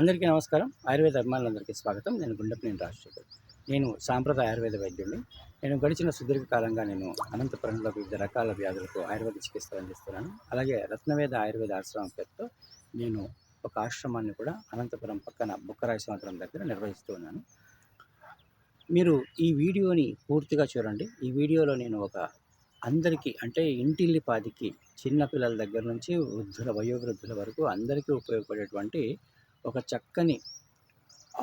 అందరికీ నమస్కారం. ఆయుర్వేద అభిమానులందరికీ స్వాగతం. నేను గుండెపనేని రాజశేఖర్. నేను సాంప్రదాయ ఆయుర్వేద వైద్యుడిని నేను గడిచిన సుదీర్ఘ కాలంగా నేను అనంతపురంలో వివిధ రకాల వ్యాధులకు ఆయుర్వేద చికిత్సలు అందిస్తున్నాను. అలాగే రత్నవేద ఆయుర్వేద ఆశ్రమం పేరుతో నేను ఒక ఆశ్రమాన్ని కూడా అనంతపురం పక్కన బుక్కరాయ సముద్రం దగ్గర నిర్వహిస్తూ ఉన్నాను. మీరు ఈ వీడియోని పూర్తిగా చూడండి. ఈ వీడియోలో నేను ఒక అందరికీ అంటే ఇంటిల్లిపాదికి చిన్నపిల్లల దగ్గర నుంచి వృద్ధుల వయోవృద్ధుల వరకు అందరికీ ఉపయోగపడేటువంటి ఒక చక్కని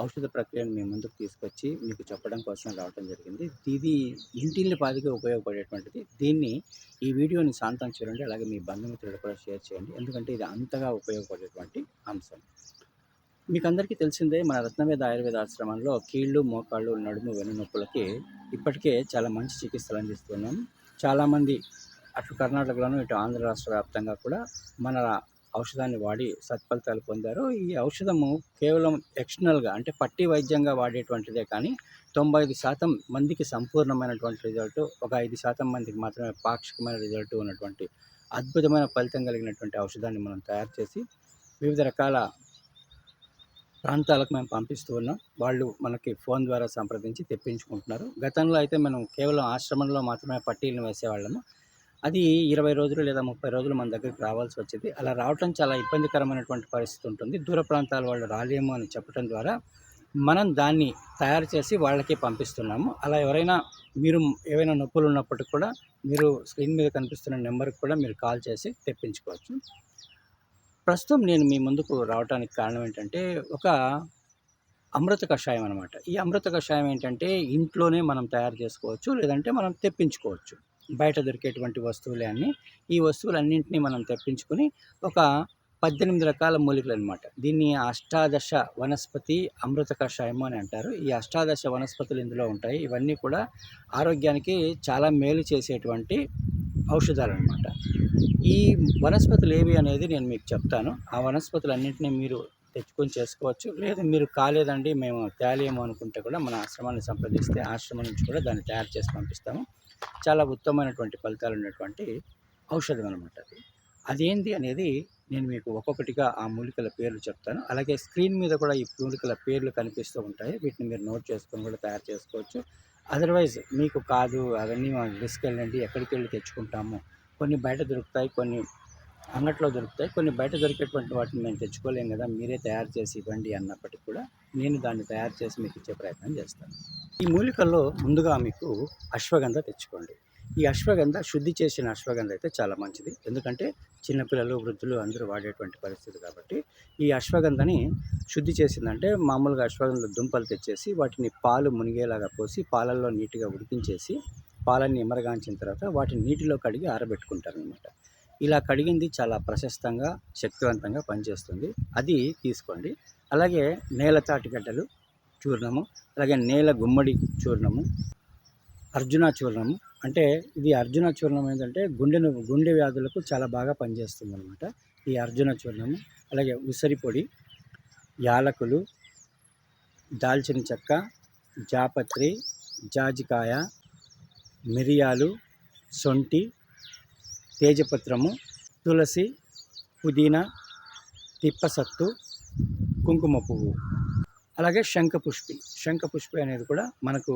ఔషధ ప్రక్రియను మీ ముందుకు తీసుకొచ్చి మీకు చెప్పడం కోసం రావడం జరిగింది. ఇది ఇంటిల్లి పాదిగా ఉపయోగపడేటువంటిది. దీన్ని ఈ వీడియోని శాంతం చూడండి అలాగే మీ బంధుమిత్రులు కూడా షేర్ చేయండి. ఎందుకంటే ఇది అంతగా ఉపయోగపడేటువంటి అంశం. మీకు అందరికీ తెలిసిందే మన రత్నవేద ఆయుర్వేద ఆశ్రమంలో కీళ్ళు మోకాళ్ళు నడుము వెన్నునొప్పులకి ఇప్పటికే చాలా మంచి చికిత్సలు అందిస్తున్నాం. చాలామంది అటు కర్ణాటకలోను ఇటు ఆంధ్ర రాష్ట్ర వ్యాప్తంగా కూడా మన ఔషధాన్ని వాడి సత్ఫలితాలు పొందారు ఈ ఔషధము కేవలం ఎక్స్టర్నల్గా అంటే పట్టి వైద్యంగా వాడేటువంటిదే కానీ తొంభై ఐదు శాతం మందికి సంపూర్ణమైనటువంటి రిజల్ట్ ఒక ఐదు శాతం మందికి మాత్రమే పాక్షికమైన రిజల్ట్ ఉన్నటువంటి అద్భుతమైన ఫలితం కలిగినటువంటి ఔషధాన్ని మనం తయారు చేసి వివిధ రకాల ప్రాంతాలకు మేము పంపిస్తూ ఉన్నాం. వాళ్ళు మనకి ఫోన్ ద్వారా సంప్రదించి తెప్పించుకుంటున్నారు. గతంలో అయితే మనం కేవలం ఆశ్రమంలో మాత్రమే పట్టీలను వేసేవాళ్ళము. అది ఇరవై రోజులు లేదా ముప్పై రోజులు మన దగ్గరికి రావాల్సి వచ్చేది. అలా రావటం చాలా ఇబ్బందికరమైనటువంటి పరిస్థితి ఉంటుంది. దూర ప్రాంతాల వాళ్ళు రాలేము అని చెప్పడం ద్వారా మనం దాన్ని తయారు చేసి వాళ్ళకి పంపిస్తున్నాము. అలా ఎవరైనా మీరు ఏవైనా నొప్పులు ఉన్నప్పటికి కూడా మీరు స్క్రీన్ మీద కనిపిస్తున్న నెంబర్కి కూడా మీరు కాల్ చేసి తెప్పించుకోవచ్చు. ప్రస్తుతం నేను మీ ముందుకు రావడానికి కారణం ఏంటంటే ఒక అమృత కషాయం అనమాట ఈ అమృత కషాయం ఏంటంటే ఇంట్లోనే మనం తయారు చేసుకోవచ్చు లేదంటే మనం తెప్పించుకోవచ్చు. బయట దొరికేటువంటి వస్తువులే అన్నీ. ఈ వస్తువులన్నింటినీ మనం తెప్పించుకొని ఒక పద్దెనిమిది రకాల మూలికలు అనమాట దీన్ని అష్టాదశ వనస్పతి అమృత కషాయము అని అంటారు. ఈ అష్టాదశ వనస్పతులు ఇందులో ఉంటాయి. ఇవన్నీ కూడా ఆరోగ్యానికి చాలా మేలు చేసేటువంటి ఔషధాలు అనమాట ఈ వనస్పతులు ఏవి అనేది నేను మీకు చెప్తాను. ఆ వనస్పతులన్నింటినీ మీరు తెచ్చుకొని చేసుకోవచ్చు. లేదు మీరు కాలేదండి మేము తేలేము అనుకుంటే కూడా మన ఆశ్రమాన్ని సంప్రదిస్తే ఆశ్రమం నుంచి కూడా దాన్ని తయారు చేసి పంపిస్తాము. చాలా ఉత్తమమైనటువంటి ఫలితాలు ఉన్నటువంటి ఔషధం అనమాట అది. అదేంటి అనేది నేను మీకు ఒక్కొక్కటిగా ఆ మూలికల పేర్లు చెప్తాను. అలాగే స్క్రీన్ మీద కూడా ఈ మూలికల పేర్లు కనిపిస్తూ ఉంటాయి. వీటిని మీరు నోట్ చేసుకొని కూడా తయారు చేసుకోవచ్చు. అదర్వైజ్ మీకు కాదు అవన్నీ రిస్క్ వెళ్ళండి ఎక్కడికి వెళ్ళి తెచ్చుకుంటాము. కొన్ని బయట దొరుకుతాయి కొన్ని అంగట్లో దొరుకుతాయి. కొన్ని బయట దొరికేటువంటి వాటిని మేము తెచ్చుకోలేం కదా మీరే తయారు చేసి ఇవ్వండి అన్నప్పటికీ కూడా నేను దాన్ని తయారు చేసి మీకు ఇచ్చే ప్రయత్నం చేస్తాను. ఈ మూలికల్లో ముందుగా మీకు అశ్వగంధ తెచ్చుకోండి. ఈ అశ్వగంధ శుద్ధి చేసిన అశ్వగంధ అయితే చాలా మంచిది. ఎందుకంటే చిన్నపిల్లలు వృద్ధులు అందరూ వాడేటువంటి పరిస్థితి కాబట్టి ఈ అశ్వగంధని శుద్ధి చేసిందంటే మామూలుగా అశ్వగంధ దుంపలు తెచ్చేసి వాటిని పాలు మునిగేలాగా పోసి పాలల్లో నీట్గా ఉడికించేసి పాలన్నీ ఎమరగాంచిన తర్వాత వాటిని నీటిలో కడిగి ఆరబెట్టుకుంటారనమాట ఇలా కడిగింది చాలా ప్రశస్తంగా శక్తివంతంగా పనిచేస్తుంది. అది తీసుకోండి. అలాగే నేల తాటిగడ్డలు చూర్ణము అలాగే నేల గుమ్మడి చూర్ణము అర్జున చూర్ణము. అంటే ఇది అర్జున చూర్ణం ఏంటంటే గుండెను గుండె వ్యాధులకు చాలా బాగా పనిచేస్తుంది అనమాట ఈ అర్జున చూర్ణము అలాగే ఉసిరి పొడి యాలకులు దాల్చిన చెక్క జాపత్రి జాజికాయ మిరియాలు సొంటి తేజపత్రము తులసి పుదీనా తిప్పసత్తు కుంకుమ పువ్వు. అలాగే శంఖపుష్పి. శంఖపుష్పి అనేది కూడా మనకు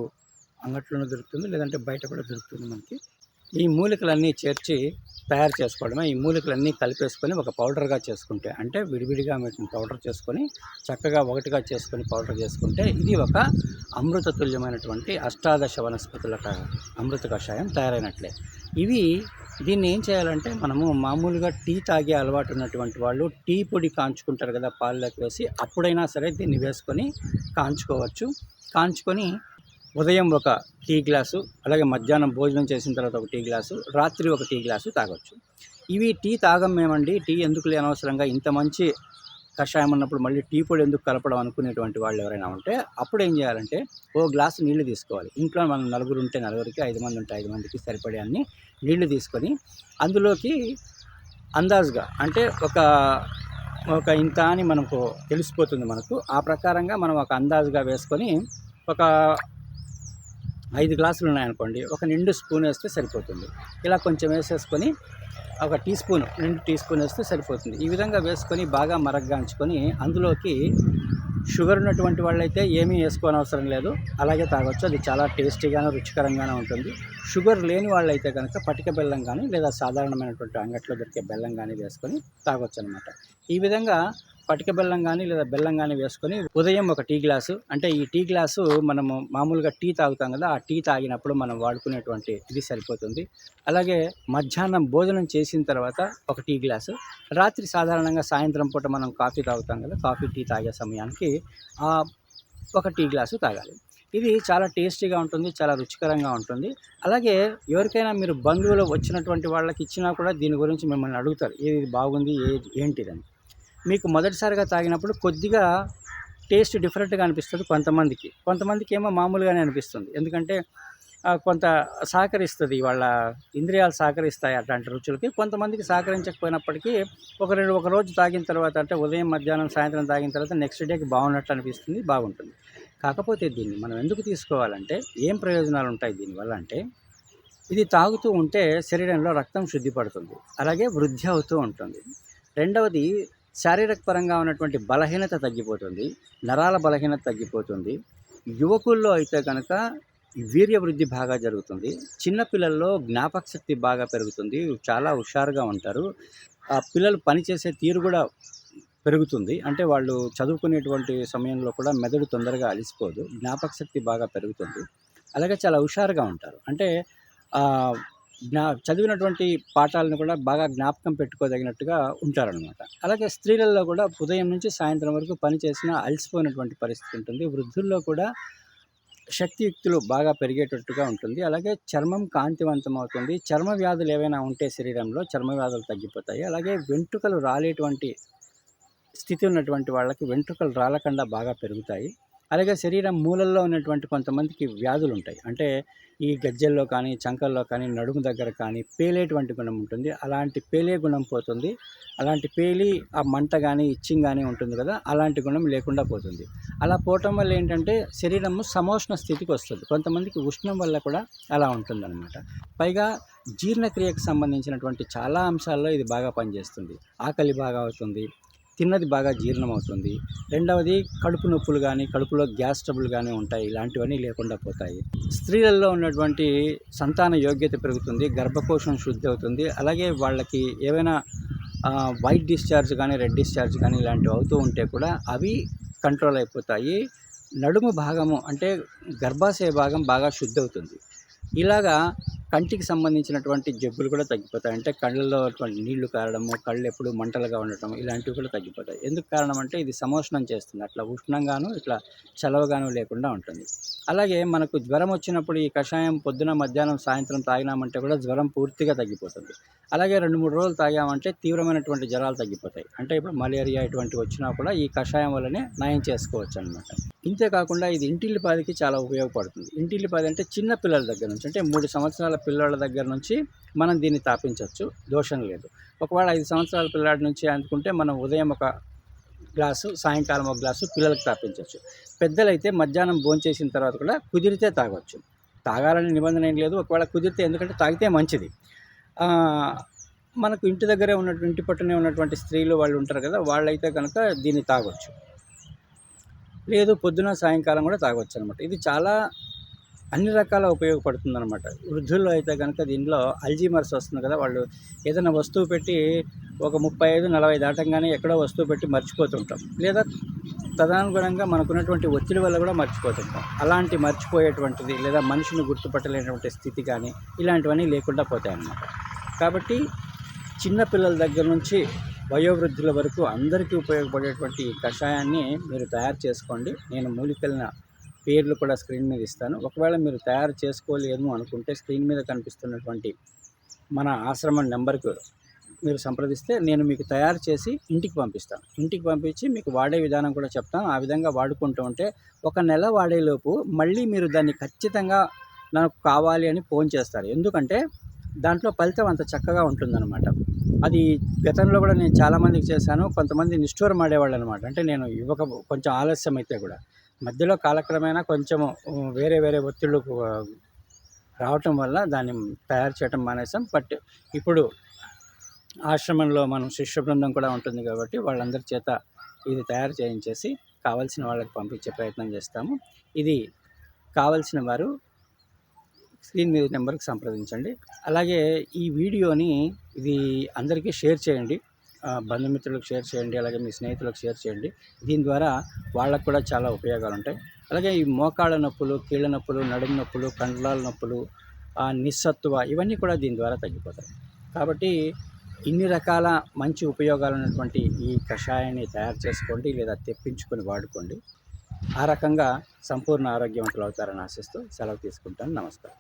అంగట్లోనే దొరుకుతుంది లేదంటే బయట కూడా దొరుకుతుంది మనకి. ఈ మూలికలన్నీ చేర్చి తయారు చేసుకోవడమే. ఈ మూలికలన్నీ కలిపేసుకొని ఒక పౌడర్గా చేసుకుంటే అంటే విడివిడిగా వీటిని పౌడర్ చేసుకొని చక్కగా ఒకటిగా చేసుకొని పౌడర్ చేసుకుంటే ఇది ఒక అమృత తుల్యమైనటువంటి అష్టాదశ వనస్పతుల అమృత కషాయం తయారైనట్లే. ఇవి దీన్ని ఏం చేయాలంటే మనము మామూలుగా టీ తాగే అలవాటు ఉన్నటువంటి వాళ్ళు టీ పొడి కాంచుకుంటారు కదా పాలలోకి వేసి అప్పుడైనా సరే దీన్ని వేసుకొని కాంచుకోవచ్చు. కాంచుకొని ఉదయం ఒక టీ గ్లాసు అలాగే మధ్యాహ్నం భోజనం చేసిన తర్వాత ఒక టీ గ్లాసు రాత్రి ఒక టీ గ్లాసు తాగొచ్చు. ఇవి టీ తాగం మేమండి టీ ఎందుకు అనవసరంగా ఇంత మంచి కషాయం ఉన్నప్పుడు మళ్ళీ టీ పొడి ఎందుకు కలపడం అనుకునేటువంటి వాళ్ళు ఎవరైనా ఉంటే అప్పుడు ఏం చేయాలంటే ఓ గ్లాసు నీళ్ళు తీసుకోవాలి. ఇంట్లో మనం నలుగురు ఉంటే నలుగురికి ఐదు మంది ఉంటే ఐదు మందికి సరిపడే అన్ని నీళ్ళు తీసుకొని అందులోకి అందాజుగా అంటే ఒక ఒక ఇంత అని మనకు తెలిసిపోతుంది మనకు. ఆ ప్రకారంగా మనం ఒక అందాజుగా వేసుకొని ఒక ఐదు గ్లాసులు ఉన్నాయనుకోండి ఒక నిండు స్పూన్ వేస్తే సరిపోతుంది. ఇలా కొంచెం వేసేసుకొని ఒక టీ స్పూన్ రెండు టీ స్పూన్ వేస్తే సరిపోతుంది. ఈ విధంగా వేసుకొని బాగా మరగ్గాంచుకొని అందులోకి షుగర్ ఉన్నటువంటి వాళ్ళైతే ఏమీ వేసుకోని అవసరం లేదు. అలాగే తాగొచ్చు. అది చాలా టేస్టీగాను రుచికరంగానే ఉంటుంది. షుగర్ లేని వాళ్ళైతే కనుక పటిక బెల్లం కానీ లేదా సాధారణమైనటువంటి అంగట్లో దొరికే బెల్లం కానీ వేసుకొని తాగొచ్చు అనమాట ఈ విధంగా పటిక బెల్లం కానీ లేదా బెల్లం కానీ వేసుకొని ఉదయం ఒక టీ గ్లాసు అంటే ఈ టీ గ్లాసు మనము మామూలుగా టీ తాగుతాం కదా ఆ టీ తాగినప్పుడు మనం వాడుకునేటువంటి ఇది సరిపోతుంది. అలాగే మధ్యాహ్నం భోజనం చేసిన తర్వాత ఒక టీ గ్లాసు రాత్రి సాధారణంగా సాయంత్రం పూట మనం కాఫీ తాగుతాం కదా కాఫీ టీ తాగే సమయానికి ఆ ఒక టీ గ్లాసు తాగాలి. ఇది చాలా టేస్టీగా ఉంటుంది చాలా రుచికరంగా ఉంటుంది. అలాగే ఎవరికైనా మీరు బంధువులు వచ్చినటువంటి వాళ్ళకి ఇచ్చినా కూడా దీని గురించి మిమ్మల్ని అడుగుతారు ఏది బాగుంది ఏది ఏంటిదని. మీకు మొదటిసారిగా తాగినప్పుడు కొద్దిగా టేస్ట్ డిఫరెంట్గా అనిపిస్తుంది కొంతమందికి. కొంతమందికి ఏమో మామూలుగానే అనిపిస్తుంది. ఎందుకంటే కొంత సహకరిస్తుంది వాళ్ళ ఇంద్రియాలు సహకరిస్తాయి అట్లాంటి రుచులకి. కొంతమందికి సహకరించకపోయినప్పటికీ ఒక రెండు ఒక రోజు తాగిన తర్వాత అంటే ఉదయం మధ్యాహ్నం సాయంత్రం తాగిన తర్వాత నెక్స్ట్ డేకి బాగున్నట్టు అనిపిస్తుంది బాగుంటుంది. కాకపోతే దీన్ని మనం ఎందుకు తీసుకోవాలంటే ఏం ప్రయోజనాలు ఉంటాయి దీనివల్ల అంటే ఇది తాగుతూ ఉంటే శరీరంలో రక్తం శుద్ధి పడుతుంది అలాగే వృద్ధి అవుతూ ఉంటుంది. రెండవది శారీరక పరంగా ఉన్నటువంటి బలహీనత తగ్గిపోతుంది నరాల బలహీనత తగ్గిపోతుంది. యువకుల్లో అయితే కనుక వీర్య వృద్ధి బాగా జరుగుతుంది. చిన్నపిల్లల్లో జ్ఞాపక శక్తి బాగా పెరుగుతుంది చాలా హుషారుగా ఉంటారు. ఆ పిల్లలు పనిచేసే తీరు కూడా పెరుగుతుంది. అంటే వాళ్ళు చదువుకునేటువంటి సమయంలో కూడా మెదడు తొందరగా అలిసిపోదు జ్ఞాపక శక్తి బాగా పెరుగుతుంది. అలాగే చాలా హుషారుగా ఉంటారు. అంటే జ్ఞా చదివినటువంటి పాఠాలను కూడా బాగా జ్ఞాపకం పెట్టుకోదగినట్టుగా ఉంటారనమాట అలాగే స్త్రీలలో కూడా ఉదయం నుంచి సాయంత్రం వరకు పనిచేసిన అలసిపోయినటువంటి పరిస్థితి ఉంటుంది. వృద్ధుల్లో కూడా శక్తియుక్తులు బాగా పెరిగేటట్టుగా ఉంటుంది. అలాగే చర్మం కాంతివంతం అవుతుంది చర్మ వ్యాధులు ఏవైనా ఉంటే శరీరంలో చర్మ వ్యాధులు తగ్గిపోతాయి. అలాగే వెంట్రుకలు రాలేటువంటి స్థితి ఉన్నటువంటి వాళ్ళకి వెంట్రుకలు రాలకుండా బాగా పెరుగుతాయి. అలాగే శరీరం మూలల్లో ఉన్నటువంటి కొంతమందికి వ్యాధులు ఉంటాయి. అంటే ఈ గజ్జల్లో కానీ చంకల్లో కానీ నడుము దగ్గర కానీ పేలేటువంటి గుణం ఉంటుంది. అలాంటి పేలే గుణం పోతుంది. అలాంటి పేలి ఆ మంట కానీ ఇచ్చింగ్ కానీ ఉంటుంది కదా అలాంటి గుణం లేకుండా పోతుంది. అలా పోవటం వల్ల ఏంటంటే శరీరము సమోష్ణ స్థితికి వస్తుంది. కొంతమందికి ఉష్ణం వల్ల కూడా అలా ఉంటుందన్నమాట. పైగా జీర్ణక్రియకు సంబంధించినటువంటి చాలా అంశాల్లో ఇది బాగా పనిచేస్తుంది. ఆకలి బాగా అవుతుంది. తిన్నది బాగా జీర్ణం అవుతుంది రెండవది కడుపు నొప్పులు కానీ కడుపులో గ్యాస్ ట్రబుల్ కానీ ఉంటాయి. ఇలాంటివన్నీ లేకుండా పోతాయి. స్త్రీలలో ఉన్నటువంటి సంతాన యోగ్యత పెరుగుతుంది గర్భకోశం శుద్ధి అవుతుంది. అలాగే వాళ్ళకి ఏవైనా వైట్ డిశ్చార్జ్ కానీ రెడ్ డిశ్చార్జ్ కానీ ఇలాంటివి అవుతూ ఉంటే కూడా అవి కంట్రోల్ అయిపోతాయి. నడుము భాగము అంటే గర్భాశయ భాగం బాగా శుద్ధి అవుతుంది. ఇలాగా కంటికి సంబంధించినటువంటి జబ్బులు కూడా తగ్గిపోతాయి. అంటే కళ్ళల్లో అటువంటి నీళ్ళు కారడము కళ్ళు ఎప్పుడు మంటలుగా ఉండటం ఇలాంటివి కూడా తగ్గిపోతాయి. ఎందుకు కారణం అంటే ఇది సమోష్ణం చేస్తుంది. అట్లా ఉష్ణంగాను ఇట్లా చలవగాను లేకుండా ఉంటుంది. అలాగే మనకు జ్వరం వచ్చినప్పుడు ఈ కషాయం పొద్దున మధ్యాహ్నం సాయంత్రం తాగినామంటే కూడా జ్వరం పూర్తిగా తగ్గిపోతుంది. అలాగే రెండు మూడు రోజులు తాగామంటే తీవ్రమైనటువంటి జ్వరాలు తగ్గిపోతాయి. అంటే ఇప్పుడు మలేరియా ఇటువంటివి వచ్చినా కూడా ఈ కషాయం వల్లనే నయం చేసుకోవచ్చు అనమాట ఇంతేకాకుండా ఇది ఇంటిల్లిపాదికి చాలా ఉపయోగపడుతుంది. ఇంటిల్లిపాది అంటే చిన్న పిల్లల దగ్గర నుంచి అంటే మూడు సంవత్సరాల పిల్లల దగ్గర నుంచి మనం దీన్ని తాపించవచ్చు. దోషం లేదు. ఒకవేళ ఐదు సంవత్సరాల పిల్లాడి నుంచి అనుకుంటే మనం ఉదయం ఒక గ్లాసు సాయంకాలం ఒక గ్లాసు పిల్లలకు తాపించవచ్చు. పెద్దలైతే మధ్యాహ్నం భోంచేసిన తర్వాత కూడా కుదిరితే తాగొచ్చు. తాగాలని నిబంధన ఏం లేదు. ఒకవేళ కుదిరితే ఎందుకంటే తాగితే మంచిది. మనకు ఇంటి దగ్గరే ఉన్నటువంటి ఇంటి పట్టునే ఉన్నటువంటి స్త్రీలు వాళ్ళు ఉంటారు కదా వాళ్ళైతే కనుక దీన్ని తాగొచ్చు. లేదు పొద్దున సాయంకాలం కూడా తాగొచ్చు అనమాట ఇది చాలా అన్ని రకాల ఉపయోగపడుతుంది అనమాట వృద్ధుల్లో అయితే కనుక దీనిలో అల్జీమర్స్ వస్తుంది కదా వాళ్ళు ఏదైనా వస్తువు పెట్టి ఒక ముప్పై ఐదు నలభై దాటంగానే ఎక్కడో వస్తువు పెట్టి మర్చిపోతుంటాం. లేదా తదనుగుణంగా మనకున్నటువంటి ఒత్తిడి వల్ల కూడా మర్చిపోతుంటాం. అలాంటి మర్చిపోయేటువంటిది లేదా మనిషిని గుర్తుపట్టలేనటువంటి స్థితి కానీ ఇలాంటివన్నీ లేకుండా పోతాయి అన్నమాట కాబట్టి చిన్నపిల్లల దగ్గర నుంచి వయోవృద్ధుల వరకు అందరికీ ఉపయోగపడేటువంటి కషాయాన్ని మీరు తయారు చేసుకోండి. నేను మూలికల పేర్లు కూడా స్క్రీన్ మీద ఇస్తాను. ఒకవేళ మీరు తయారు చేసుకోలేము అనుకుంటే స్క్రీన్ మీద కనిపిస్తున్నటువంటి మన ఆశ్రమం నెంబర్కు మీరు సంప్రదిస్తే నేను మీకు తయారు చేసి ఇంటికి పంపిస్తాను. ఇంటికి పంపించి మీకు వాడే విధానం కూడా చెప్తాను. ఆ విధంగా వాడుకుంటూ ఉంటే ఒక నెల వాడేలోపు మళ్ళీ మీరు దాన్ని ఖచ్చితంగా నాకు కావాలి అని ఫోన్ చేస్తారు. ఎందుకంటే దాంట్లో ఫలితం అంత చక్కగా ఉంటుందన్నమాట. అది గతంలో కూడా నేను చాలామందికి చేశాను. కొంతమంది నిష్ఠూరం ఆడేవాళ్ళు అనమాట అంటే నేను ఇవ్వక కొంచెం ఆలస్యం అయితే కూడా. మధ్యలో కాలక్రమేణా కొంచెము వేరే వేరే ఒత్తిళ్ళు రావటం వల్ల దాన్ని తయారు చేయటం మానేసాం బట్ ఇప్పుడు ఆశ్రమంలో మనం శిష్య బృందం కూడా ఉంటుంది కాబట్టి వాళ్ళందరి చేత ఇది తయారు చేయించేసి కావాల్సిన వాళ్ళకి పంపించే ప్రయత్నం చేస్తాము. ఇది కావలసిన వారు స్క్రీన్ మీద నెంబర్కి సంప్రదించండి. అలాగే ఈ వీడియోని ఇది అందరికీ షేర్ చేయండి. బంధుమిత్రులకు షేర్ చేయండి అలాగే మీ స్నేహితులకు షేర్ చేయండి. దీని ద్వారా వాళ్ళకు కూడా చాలా ఉపయోగాలు ఉంటాయి. అలాగే ఈ మోకాళ్ళ నొప్పులు కీళ్ళ నొప్పులు నడుము నొప్పులు కండలాల నొప్పులు నిస్సత్తువ ఇవన్నీ కూడా దీని ద్వారా తగ్గిపోతాయి. కాబట్టి ఇన్ని రకాల మంచి ఉపయోగాలు ఉన్నటువంటి ఈ కషాయాన్ని తయారు చేసుకోండి లేదా తెప్పించుకొని వాడుకోండి. ఆ రకంగా సంపూర్ణ ఆరోగ్యవంతులు అవుతారని ఆశిస్తూ సెలవు తీసుకుంటాను. నమస్కారం.